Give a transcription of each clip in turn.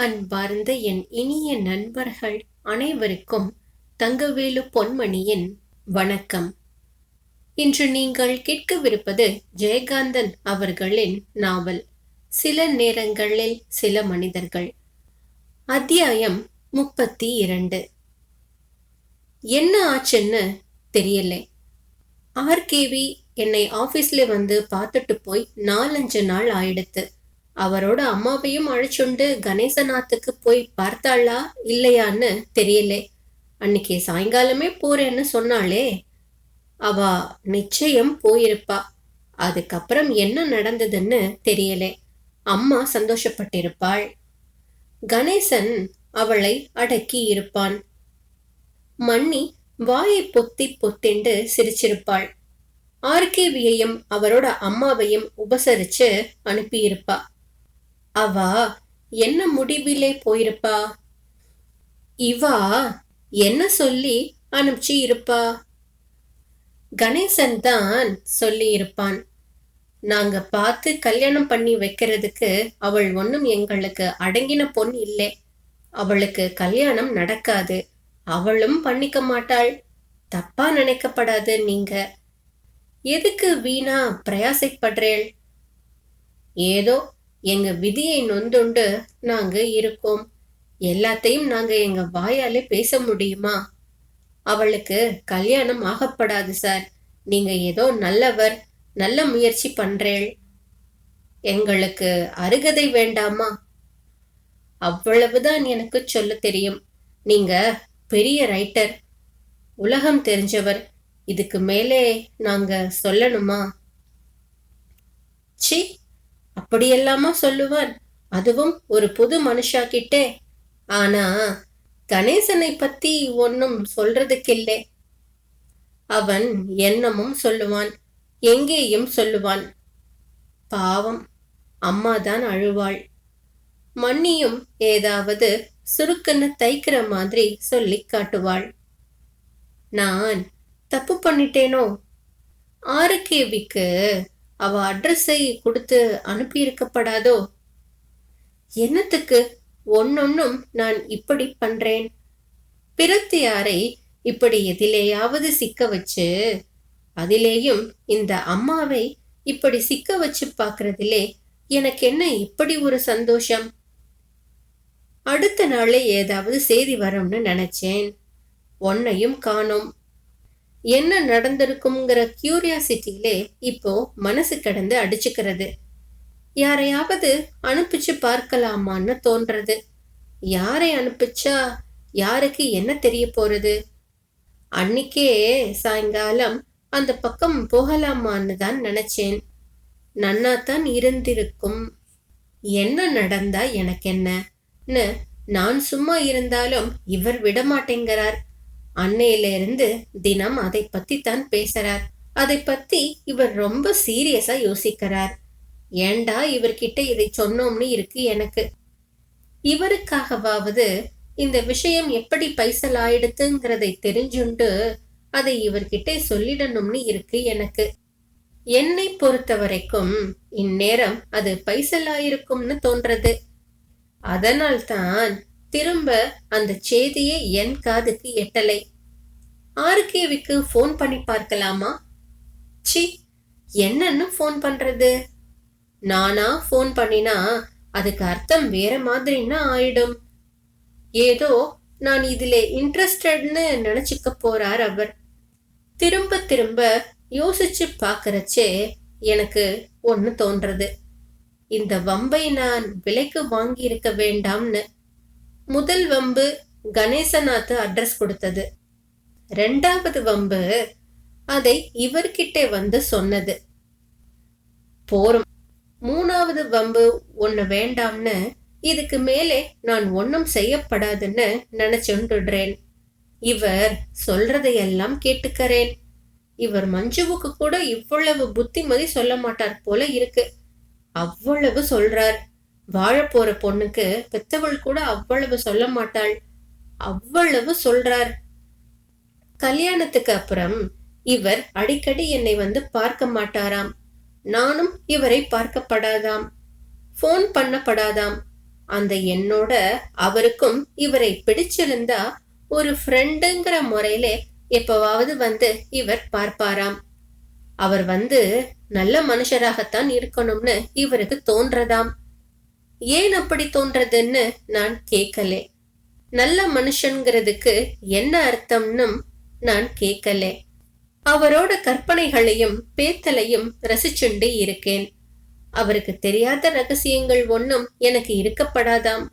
அன்பார்ந்த என் இனிய நண்பர்கள் அனைவருக்கும் தங்கவேலு பொன்மணியின் வணக்கம். இன்று நீங்கள் கேட்கவிருப்பது ஜெயகாந்தன் அவர்களின் நாவல் சில நேரங்களில் சில மனிதர்கள். அத்தியாயம் முப்பத்தி இரண்டு என்ன ஆச்சுன்னு தெரியல. ஆர்கேவி என்னை ஆபீஸ்ல வந்து பார்த்துட்டு போய் நாலஞ்சு நாள் ஆயிடுத்து. அவரோட அம்மாவையும் அழைச்சுண்டு கணேசநாத்துக்கு போய் பார்த்தாளா இல்லையான்னு தெரியலே. அன்னைக்கு சாயங்காலமே போறேன்னு சொன்னாளே. அவ நிச்சயம் போயிருப்பா. அதுக்கப்புறம் என்ன நடந்ததுன்னு தெரியலே. அம்மா சந்தோஷப்பட்டிருப்பாள். கணேசன் அவளை அடக்கி இருப்பான். மன்னி வாயை பொத்தி பொத்திண்டு சிரிச்சிருப்பாள். ஆர்கேவியையும் அவரோட அம்மாவையும் உபசரிச்சு அனுப்பியிருப்பா. அவா என்ன முடிவிலே போயிருப்பா? இவா என்ன சொல்லி அனுப்பிச்சு இருப்பா கணேசன் தான் சொல்லி இருப்பான் நாங்க பார்த்து கல்யாணம் பண்ணி வைக்கிறதுக்கு அவள் ஒன்றும் எங்களுக்கு அடங்கின பொன் இல்லை. அவளுக்கு கல்யாணம் நடக்காது. அவளும் பண்ணிக்க மாட்டாள். தப்பா நினைக்கப்படாது நீங்க. எதுக்கு வீணா பிரயாசைப்படுறேள்? ஏதோ எங்க விதியை நொந்துண்டு நாங்க இருக்கோம். எல்லாத்தையும் நாங்க எங்க வாயாலே பேச முடியுமா? அவளுக்கு கல்யாணம் ஆகப்படாது சார். நீங்க ஏதோ நல்லவர் நல்ல முயற்சி பண்றேள். எங்களுக்கு அருகதை வேண்டாமா? அவ்வளவுதான் எனக்கு சொல்ல தெரியும். நீங்க பெரிய ரைட்டர் உலகம் தெரிஞ்சவர். இதுக்கு மேலே நாங்க சொல்லணுமா? சி அப்படியெல்லாமா சொல்லுவான் அதுவும் ஒரு புது மனுஷா கிட்டே ஆனா கணேசனை பத்தி ஒன்னும் சொல்றதுக்கில்லை. அவன் என்னமும் சொல்லுவான் எங்கேயும் சொல்லுவான். பாவம் அம்மாதான் அழுவாள். மண்ணியும் ஏதாவது சுருக்குன்னு தைக்கிற மாதிரி சொல்லி காட்டுவாள். நான் தப்பு பண்ணிட்டேனோ? ஆறு கேவிக்கு அவ அட்ரஸை கொடுத்து அனுப்பியிருக்கப்படாதோ? என்னத்துக்கு? ஒன்னொன்னும் நான் இப்படி பண்றேன். பிரத்தியாரை இப்படி எதிலேயாவது சிக்க வச்சு அதிலேயும் இந்த அம்மாவை இப்படி சிக்க வச்சு பார்க்கறதிலே எனக்கு என்ன இப்படி ஒரு சந்தோஷம்? அடுத்த நாளே ஏதாவது செய்தி வரும்னு நினைச்சேன். ஒன்னையும் காணோம். என்ன நடந்திருக்குங்கிற கியூரியாசிட்டியிலே இப்போ மனசு கடந்து அடிச்சுக்கிறது. யாரையாவது அனுப்பிச்சு பார்க்கலாமான்னு தோன்றது. யாரை அனுப்பிச்சா யாருக்கு என்ன தெரிய போறது? அன்னைக்கே சாயங்காலம் அந்த பக்கம் போகலாமான்னு தான் நினைச்சேன். நன்னாத்தான் இருந்திருக்கும். என்ன நடந்தா எனக்கு என்னன்னு நான் சும்மா இருந்தாலும் இவர் விடமாட்டேங்கிறார். அன்னையிலிருந்து தினம் அதை பத்தி தான் பேசுறார். அதை பத்தி இவர் ரொம்ப சீரியஸா யோசிக்கிறார். ஏண்டா இவர்கிட்ட இதை சொன்னோம்னு இருக்கு எனக்கு. இவருக்காகவாவது இந்த விஷயம் எப்படி பைசல் ஆயிடுத்துங்கிறதை தெரிஞ்சுண்டு அதை இவர்கிட்ட சொல்லிடணும்னு இருக்கு எனக்கு. என்னை பொறுத்த வரைக்கும் இந்நேரம் அது பைசல் ஆயிருக்கும்னு தோன்றது. அதனால்தான் திரும்ப அந்த செய்தியை என் காதுக்கு எட்டலை. ஆர்கேவிக்கு ஃபோன் பண்ணி பார்க்கலாமா? சி என்னன்னு ஃபோன் பண்றது? நானா ஃபோன் பண்ணினா அதுக்கு அர்த்தம் வேற மாதிரின்னா ஆயிடும். ஏதோ நான் இதுல இன்ட்ரெஸ்டட்னு நினைச்சுக்க போறார் அவர். திரும்ப திரும்ப யோசிச்சு பார்க்கறச்சே எனக்கு ஒன்று தோன்றது. இந்த வம்பை நான் விலைக்கு வாங்கியிருக்க வேண்டாம்னு. முதல் வம்பு கணேசநாத் அட்ரஸ் கொடுத்தது. ரெண்டாவது வம்பு அதை இவர்கிட்ட வந்து சொன்னது. போரும். மூணாவது வம்பு ஒண்ணு வேண்டாம்னு இதுக்கு மேலே நான் ஒன்னும் செய்யப்படாதுன்னு நினைச்சுடுறேன் இவர் சொல்றதையெல்லாம் கேட்டுக்கறேன். இவர் மஞ்சுவுக்கு கூட இவ்வளவு புத்திமதி சொல்ல மாட்டார் போல இருக்கு. அவ்வளவு சொல்றார். வாழ போற பொண்ணுக்கு பெத்தவள் கூட அவ்வளவு சொல்ல மாட்டாள். அவ்வளவு சொல்றார். கல்யாணத்துக்கு அப்புறம் இவர் அடிக்கடி என்னை வந்து பார்க்க மாட்டாராம். நானும் இவரை பார்க்கப்படாதாம். ஃபோன் பண்ணப்படாதாம். அந்த என்னோட அவருக்கும் இவரை பிடிச்சிருந்தா ஒரு ஃப்ரெண்டுங்கிற முறையில எப்பவாவது வந்து இவர் பார்ப்பாராம். அவர் வந்து நல்ல மனுஷராகத்தான் இருக்கணும்னு இவருக்கு தோன்றதாம். ஏன் அப்படி தோன்றதுன்னு நான் கேட்கலே. நல்ல மனுஷன்கிறதுக்கு என்ன அர்த்தம்னு நான் கேட்கலே. அவரோட கற்பனைகளையும் பேத்தலையும் ரசிச்சுண்டு இருக்கேன். அவருக்கு தெரியாத ரகசியங்கள் ஒன்றும் எனக்கு இருக்கப்படாதாம்.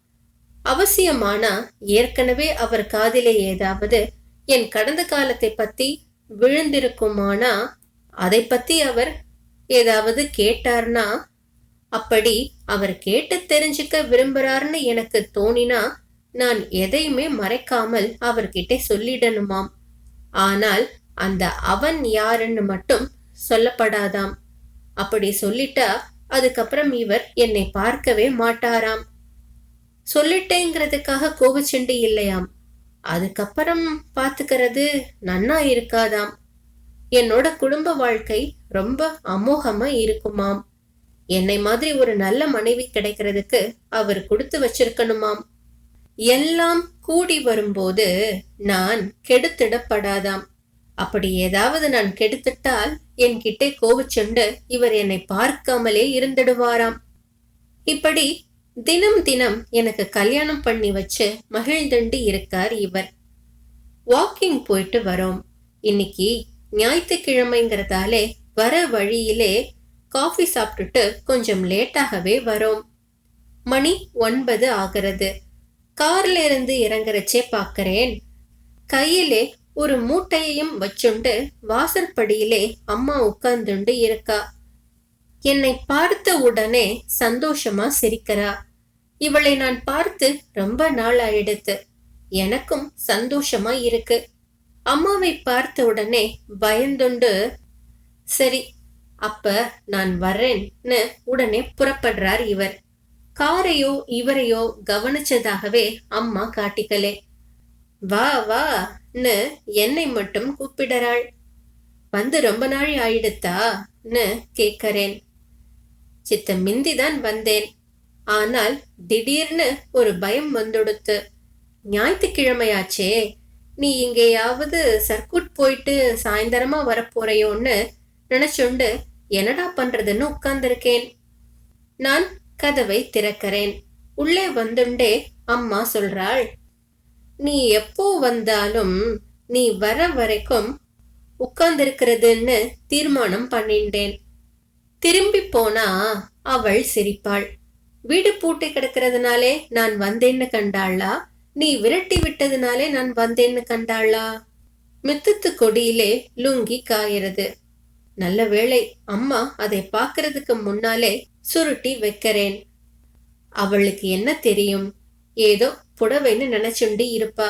அவசியமானா ஏற்கனவே அவர் காதிலே ஏதாவது என் கடந்த காலத்தை பத்தி விழுந்திருக்குமானா? அதை பத்தி அவர் ஏதாவது கேட்டார்னா அப்படி அவர் கேட்டு தெரிஞ்சுக்க விரும்புறாருன்னு எனக்கு தோணினா நான் எதையுமே மறைக்காமல் அவர்கிட்ட சொல்லிடணுமாம். ஆனால் அந்த அவன் யாருன்னு மட்டும் சொல்லப்படாதாம். அப்படி சொல்லிட்டா அதுக்கப்புறம் இவர் என்னை பார்க்கவே மாட்டாராம். சொல்லிட்டேங்கிறதுக்காக கோவிச்சுண்டு இல்லையாம். அதுக்கப்புறம் பார்த்துக்கிறது நன்னா இருக்காதாம். என்னோட குடும்ப வாழ்க்கை ரொம்ப அமோகமா இருக்குமாம். என்னை மாதிரி ஒரு நல்ல மனைவி கிடைக்கிறதுக்கு அவர் கொடுத்து வச்சிருக்கணுமாம். எல்லாம் கூடி வரும்போது நான் கெடுத்திடப்படாதாம். அப்படி ஏதாவது நான் கெடுத்துட்டால் என்கிட்ட கோவிச்சுண்டு இவர் என்னை பார்க்காமலே இருந்துடுவாராம். இப்படி தினம் தினம் எனக்கு கல்யாணம் பண்ணி வச்சு மகிழ்ந்துண்டு இருக்கார் இவர். வாக்கிங் போயிட்டு வரோம். இன்னைக்கு ஞாயிற்றுக்கிழமைங்கிறதாலே வர வழியிலே காஃபி சாப்பிட்டுட்டு கொஞ்சம் லேட்டாகவே வரோம். மணி ஒன்பது ஆகிறது. கார்ல இருந்து இறங்குறச்சே பாக்குறேன். கையிலே ஒரு மூட்டையையும் வச்சுண்டு வாசற்படியிலே அம்மா உட்கார்ந்துண்டு இருக்கா. என்னை பார்த்த உடனே சந்தோஷமா சிரிக்கிறா. இவளை நான் பார்த்து ரொம்ப நாள் ஆயிடுத்து. எனக்கும் சந்தோஷமா இருக்கு. அம்மாவை பார்த்த உடனே பயந்துண்டு சரி அப்ப நான் வர்றேன்னு உடனே புறப்படுறார் இவர். காரையோ இவரையோ கவனிச்சதாகவே அம்மா காட்டிக்கலே. வா வான்னு என்னை மட்டும் கூப்பிடறாள். வந்து ரொம்ப நாள் ஆயிடுத்தான்னு கேட்கறேன் சித்த மிந்திதான் வந்தேன். ஆனால் திடீர்னு ஒரு பயம் வந்துடுத்து. ஞாயிற்றுக்கிழமையாச்சே நீ இங்கேயாவது சர்க்குட் போயிட்டு சாயந்தரமா வரப்போறையோன்னு நினைச்சுண்டு என்னடா பண்றதுன்னு உட்கார்ந்திருக்கேன். நான் கதவை திறக்கிறேன். உள்ளே வந்துண்டே அம்மா சொல்றாள் நீ எப்போ வந்தாலும் நீ வர வரைக்கும் உட்கார்ந்திருக்கிறதுன்னு தீர்மானம் பண்ணிட்டேன் திரும்பி போனா அவள் சிரிப்பாள் வீடு பூட்டி கிடக்கிறதுனாலே நான் வந்தேன்னு கண்டாளா? நீ விரட்டி விட்டதுனாலே நான் வந்தேன்னு கண்டாளா? மித்தத்து கொடியிலே லுங்கி காயிறது. நல்ல வேளை அம்மா அதை பார்க்கறதுக்கு முன்னாலே சுருட்டி வைக்கிறேன். அவளுக்கு என்ன தெரியும்? ஏதோ புடவைன்னு நினைச்சுண்டு இருப்பா.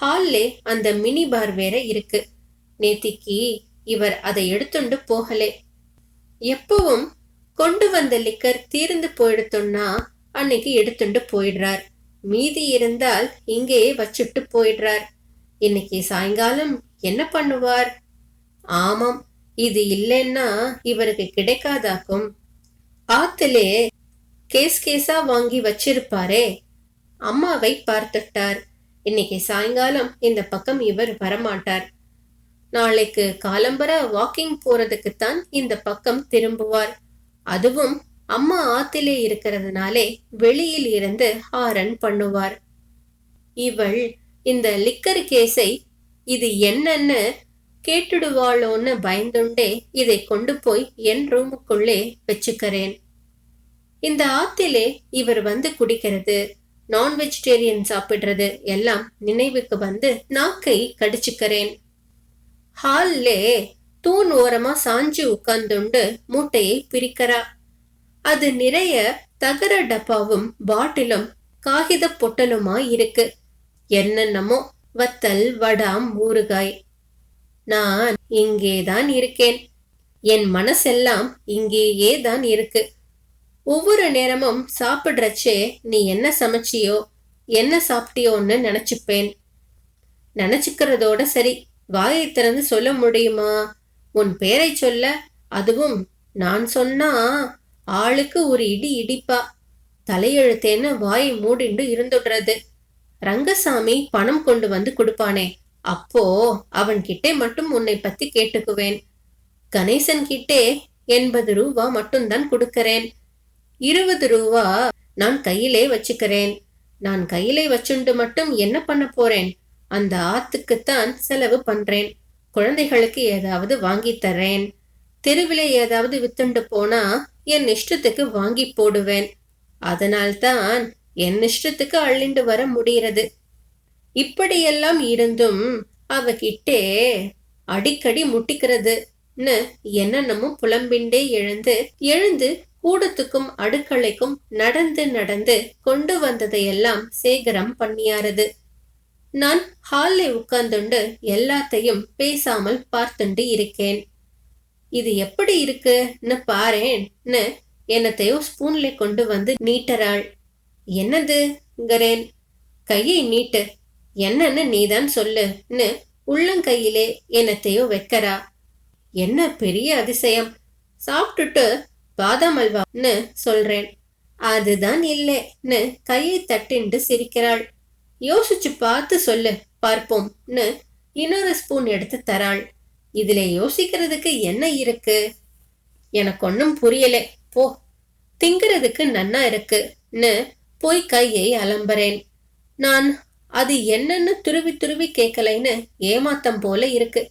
ஹால்லே அந்த மினி பார் வேற இருக்கு. நேத்திக்கு இவர் அதை எடுத்துண்டு போகலே. எப்பவும் கொண்டு வந்த லிக்கர் தீர்ந்து போயிடுத்தோன்னா அன்னைக்கு எடுத்துண்டு போயிடுறார். மீதி இருந்தால் இங்கேயே வச்சுட்டு போயிடுறார். இன்னைக்கு சாயங்காலம் என்ன பண்ணுவார்? ஆமாம் இது இல்லைன்னா இவருக்கு கிடைக்காதாக்கும். ஆத்திலே கேஸ் கேஸா வாங்கி வச்சிருப்பாரே. அம்மாவை பார்த்துட்டார். இன்னைக்கு சாயங்காலம் இந்த பக்கம் இவர் வரமாட்டார். நாளைக்கு காலம்பர வாக்கிங் போறதுக்குத்தான் இந்த பக்கம் திரும்புவார். அதுவும் அம்மா ஆத்திலே இருக்கிறதுனாலே வெளியில் இருந்து ஹாரன் பண்ணுவார். இவள் இந்த லிக்கர் கேஸை இது என்னன்னு கேட்டுடுவாளோன்னு பயந்துண்டே இதை கொண்டு போய் என் ரூமுக்குள்ளே வச்சுக்கிறேன். இந்த ஆத்திலே இவர் வந்து குடிக்கிறது நான் வெஜிடேரியன் சாப்பிடுறது எல்லாம் நினைவுக்கு வந்து நாக்கை கடிச்சுக்கிறேன். ஹால்லே தூண் ஓரமா சாஞ்சு உட்கார்ந்துண்டு மூட்டையை பிரிக்கிறா. அது நிறைய தகர டப்பாவும் பாட்டிலும் காகித பொட்டலுமா இருக்கு. என்னென்னமோ வத்தல் வடாம் ஊறுகாய். நான் இங்கேதான் இருக்கேன். என் மனசெல்லாம் இங்கேயே தான் இருக்கு. ஒவ்வொரு நேரமும் சாப்பிடுறச்சே நீ என்ன சமைச்சியோ என்ன சாப்பிட்டியோன்னு நினைச்சுப்பேன். நினச்சிக்கிறதோட சரி வாயை திறந்து சொல்ல முடியுமா? உன் பேரை சொல்ல அதுவும் நான் சொன்னா ஆளுக்கு ஒரு இடி இடிப்பா. தலையெழுத்தேன்னு வாயை மூடிண்டு இருந்துடுறது. ரங்கசாமி பணம் கொண்டு வந்து கொடுப்பானே. அப்போ அவன் கிட்டே மட்டும் உன்னை பத்தி கேட்டுக்குவேன். கணேசன் கிட்டே எண்பது ரூபா மட்டும்தான் கொடுக்கறேன். இருபது ரூபா நான் கையிலே வச்சுக்கிறேன். நான் கையிலே வச்சுண்டு மட்டும் என்ன பண்ண போறேன்? அந்த ஆத்துக்குத்தான் செலவு பண்றேன். குழந்தைகளுக்கு ஏதாவது வாங்கி தரேன் தெருவிலே ஏதாவது வித்துண்டு போனா என் இஷ்டத்துக்கு வாங்கி போடுவேன். அதனால்தான் என் இஷ்டத்துக்கு அள்ளிண்டு வர முடிகிறது. இப்படியெல்லாம் இருந்தும் அவகிட்டே அடிக்கடி முட்டிக்கிறதுன்னு என்னென்னமோ புலம்பிண்டே எழுந்து எழுந்து கூடத்துக்கும் அடுக்களைக்கும் நடந்து நடந்து கொண்டு வந்ததையெல்லாம் சேகரம் பண்ணியாரது. நான் ஹால்ல உட்கார்ந்துண்டு எல்லாத்தையும் பேசாமல் பார்த்துண்டு இருக்கேன். இது எப்படி இருக்குன்னு பாரேன்னு என்னத்தையோ ஸ்பூன்ல கொண்டு வந்து நீட்டறாள். என்னதுங்கிறேன் கையை நீட்டு. என்னன்னு நீதான் சொல்லுன்னு உள்ளங்கையிலே என்னத்தையோ வைக்கறா. என்ன பெரிய அதிசயம். சாப்பிட்டுட்டு பாதாம் அல்வான்னு சொல்றேன். அதுதான் இல்லைன்னு கையை தட்டிண்டு சிரிக்கிறாள். யோசிச்சு பார்த்து சொல்லு பார்ப்போம்னு இன்னொரு ஸ்பூன் எடுத்து தராள். இதுல யோசிக்கிறதுக்கு என்ன இருக்கு? எனக்கு ஒன்றும் புரியல போ. திங்கிறதுக்கு நன்னா இருக்குன்னு போய் கையை அலம்புறேன். நான் அது என்னன்னு துருவி துருவி கேட்கலைன்னு ஏமாத்தம் போல இருக்கு.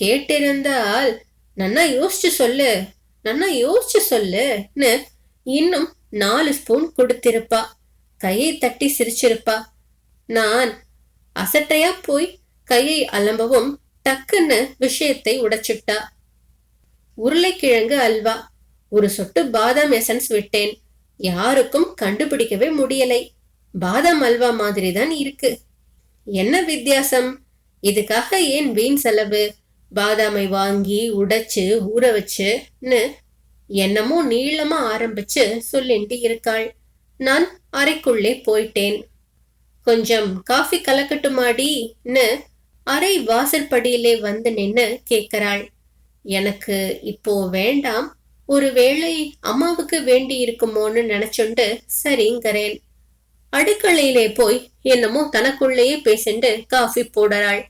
கேட்டிருந்தால் நன்னா யோசிச்சு சொல்லு நன்னா யோசிச்சு சொல்லுன்னு இன்னும் நாலு ஸ்பூன் கொடுத்திருப்பா. கையை தட்டி சிரிச்சிருப்பா. நான் அசட்டையா போய் கையை அலம்பவும் டக்குன்னு விஷயத்தை உடைச்சுட்டா. உருளைக்கிழங்கு அல்வா. ஒரு சொட்டு பாதாம் எசன்ஸ் விட்டேன். யாருக்கும் கண்டுபிடிக்கவே முடியலை. பாதாம் அல்வா மாதிரி தான் இருக்கு. என்ன வித்தியாசம்? இதுக்காக ஏன் வீண் செலவு? பாதாமை வாங்கி உடைச்சு ஊற வச்சுன்னு என்னமோ நீளமா ஆரம்பிச்சு சொல்லிட்டு இருக்காள். நான் அறைக்குள்ளே போயிட்டேன். கொஞ்சம் காஃபி கலக்கட்டுமாடின்னு அறை வாசற்படியிலே வந்து நின்னு கேட்கிறாள். எனக்கு இப்போ வேண்டாம். ஒருவேளை அம்மாவுக்கு வேண்டி இருக்குமோன்னு நினைச்சுண்டு சரிங்கிறேன். அடுக்களையிலே போய் என்னமோ தனக்குள்ளேயே பேசிண்டு காஃபி போடுறாள்.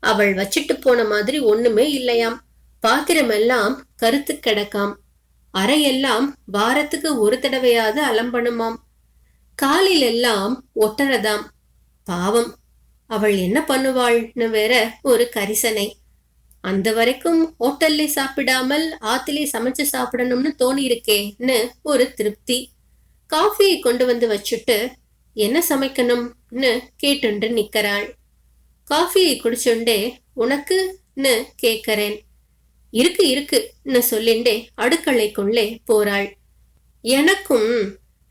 அவள் வச்சிட்டு போன மாதிரி ஒண்ணுமே இல்லையாம். பாத்திரமெல்லாம் கருத்து கிடக்காம். அறையெல்லாம் வாரத்துக்கு ஒரு தடவையாவது அலம்பணுமாம். காலில் எல்லாம் ஒட்டறதாம். பாவம் அவள் என்ன பண்ணுவாள்னு வேற ஒரு கரிசனை. அந்த வரைக்கும் ஹோட்டல்ல சாப்பிடாமல் ஆத்திலே சமைச்சு சாப்பிடணும்னு தோணி இருக்கேன்னு ஒரு திருப்தி. காஃபியை கொண்டு வந்து வச்சுட்டு என்ன சமைக்கணும்னு கேட்டுண்டு நிற்கிறாள். காஃபியை குடிச்சுண்டே உனக்குன்னு கேட்கறேன். இருக்கு இருக்குன்னு சொல்லிண்டே அடுக்களைக்குள்ளே போறாள். எனக்கும்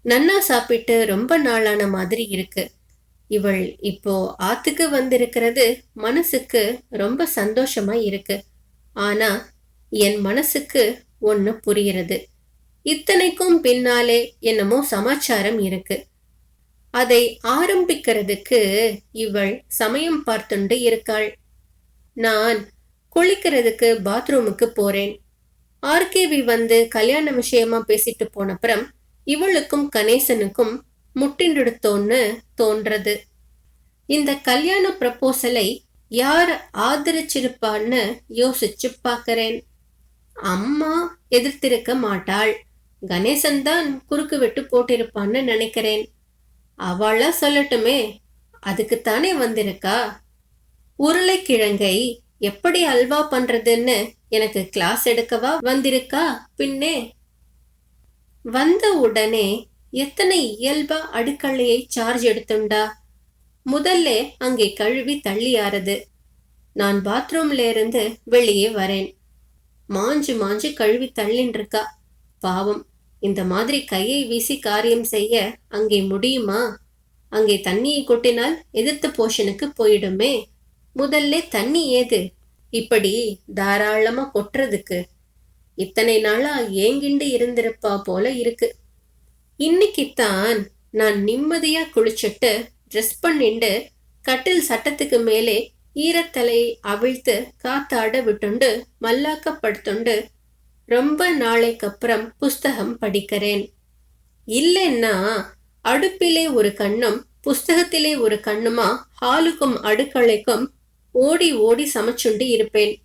நன்னா சாப்பிட்டு ரொம்ப நாளான மாதிரி இருக்கு. இவள் இப்போ ஆத்துக்கு வந்திருக்கிறது மனசுக்கு ரொம்ப சந்தோஷமா இருக்கு. ஆனா என் மனசுக்கு ஒண்ணு புரிகிறது. இத்தனைக்கும் பின்னாலே என்னமோ சமாச்சாரம் இருக்கு. அதை ஆரம்பிக்கிறதுக்கு இவள் சமயம் பார்த்துண்டு இருக்காள். நான் குளிக்கிறதுக்கு பாத்ரூமுக்கு போறேன். ஆர்கேவி வந்து கல்யாண விஷயமா பேசிட்டு போனப்புறம் இவளுக்கும் கணேசனுக்கும் முட்டிண்டெடுத்தோன்னு தோன்றது. இந்த கல்யாண ப்ரப்போசலை யார் ஆதரிச்சிருப்பான்னு யோசிச்சு பார்க்கறேன் அம்மா எதிர்த்திருக்க மாட்டாள். கணேசன் தான் குறுக்கு விட்டு போட்டிருப்பான்னு நினைக்கிறேன். அவளா சொல்லட்டுமே. அதுக்குத்தானே வந்திருக்கா? உருளைக்கிழங்கை எப்படி அல்வா பண்றதுன்னு எனக்கு கிளாஸ் எடுக்கவா வந்திருக்கா பின்னே? வந்த உடனே எத்தனை இயல்பா அடுக்கள்ளையை சார்ஜ் எடுத்துண்டா? முதல்ல அங்கே கழுவி தள்ளியாரது நான் பாத்ரூம்ல இருந்து வெளியே வரேன். மாஞ்சு மாஞ்சு கழுவி தள்ளின் இருக்கா பாவம். இந்த மாதிரி கையை வீசி காரியம் செய்ய அங்கே முடியுமா? அங்கே தண்ணியை கொட்டினால் எதிர்த்த போஷனுக்கு போயிடுமே. முதல்ல தண்ணி ஏது? இப்படி தாராளமா கொட்டுறதுக்கு. இத்தனை நாளா ஏங்கிண்டு இருந்திருப்பா போல இருக்கு. இன்னைக்குத்தான் நான் நிம்மதியா குளிச்சுட்டு ட்ரெஸ் பண்ணிண்டு கட்டில் சட்டத்துக்கு மேலே ஈரத்தலையை அவிழ்த்து காத்தாட விட்டுண்டு மல்லாக்கப்படுத்துண்டு ரொம்ப நாளைக்கு அப்புறம் புஸ்தகம் படிக்கிறேன். இல்லைன்னா அடுப்பிலே ஒரு கண்ணும் புஸ்தகத்திலே ஒரு கண்ணுமா ஹாலுக்கும் அடுக்களைக்கும் ஓடி ஓடி சமைச்சுண்டு இருப்பேன்.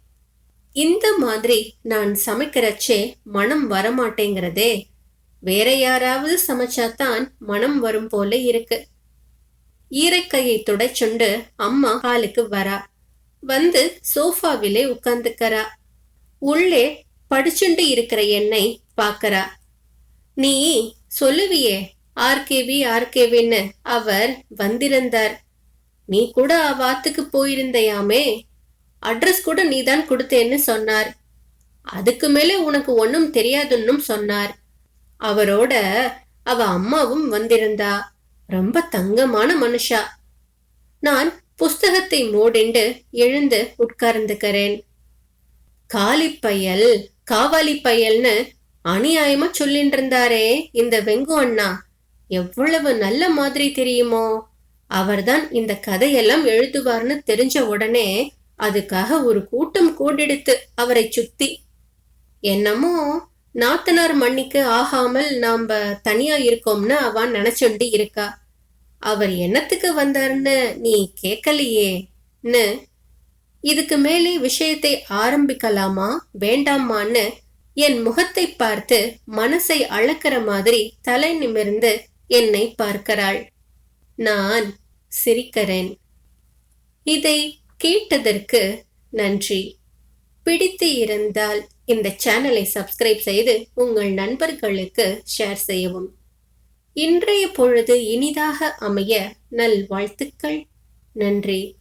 இந்த மாதிரி நான் சமைக்கிறச்சே மனம் வரமாட்டேங்கிறதே. வேற யாராவது சமைச்சாதான் மனம் வரும் போல இருக்கு. ஈரக்கையை துடைச்சுண்டு அம்மா ஹாலுக்கு வரா. வந்து சோஃபாவிலே உட்கார்ந்துக்கறா. உள்ளே படிச்சுண்டு இருக்கிற என்னை பார்க்கறா. நீ சொல்லுவியே ஆர்கேவி ஆர்கேவின்னு அவர் வந்திருந்தார். நீ கூட வாத்துக்கு போயிருந்தையாமே? அட்ரஸ் கூட நீதான் கொடுத்தேன்னு சொன்னார். அதுக்கு மேலே உனக்கு ஒன்றும் தெரியாதுன்னும் சொன்னார். அவரோட அவ அம்மாவும் வந்திருந்தா. ரொம்ப தங்கமான மனுஷா. நான் புஸ்தகத்தை மூடிண்டு எழுந்து உட்கார்ந்துக்கிறேன். காலிப்பயல் காவாலி பயல்னு அநியாயமா சொல்லிட்டு இருந்தாரே இந்த வெங்கு அண்ணா. எவ்வளவு நல்ல மாதிரி தெரியுமோ. அவர்தான் இந்த கதையெல்லாம் எழுதுவார்னு தெரிஞ்ச உடனே அதுக்காக ஒரு கூட்டம் கூடெடுத்து அவரை சுத்தி. என்னமோ நாத்தனார் மண்ணிக்கு ஆகாமல் நாம் தனியா இருக்கோம்னு அவன் நினைச்சுண்டு இருக்கா. அவர் என்னத்துக்கு வந்தாருன்னு நீ கேட்கலையேன்னு இதுக்கு மேலே விஷயத்தை ஆரம்பிக்கலாமா? வேண்டாமான்னு என் முகத்தை பார்த்து மனசை அளக்கிற மாதிரி தலை நிமிர்ந்து என்னை பார்க்கிறாள். நான் சிரிக்கிறேன். இதை கேட்டதற்கு நன்றி. பிடித்து இருந்தால் இந்த சேனலை சப்ஸ்கிரைப் செய்து உங்கள் நண்பர்களுக்கு ஷேர் செய்யவும். இன்றைய பொழுது இனிதாக அமைய நல் வாழ்த்துக்கள். நன்றி.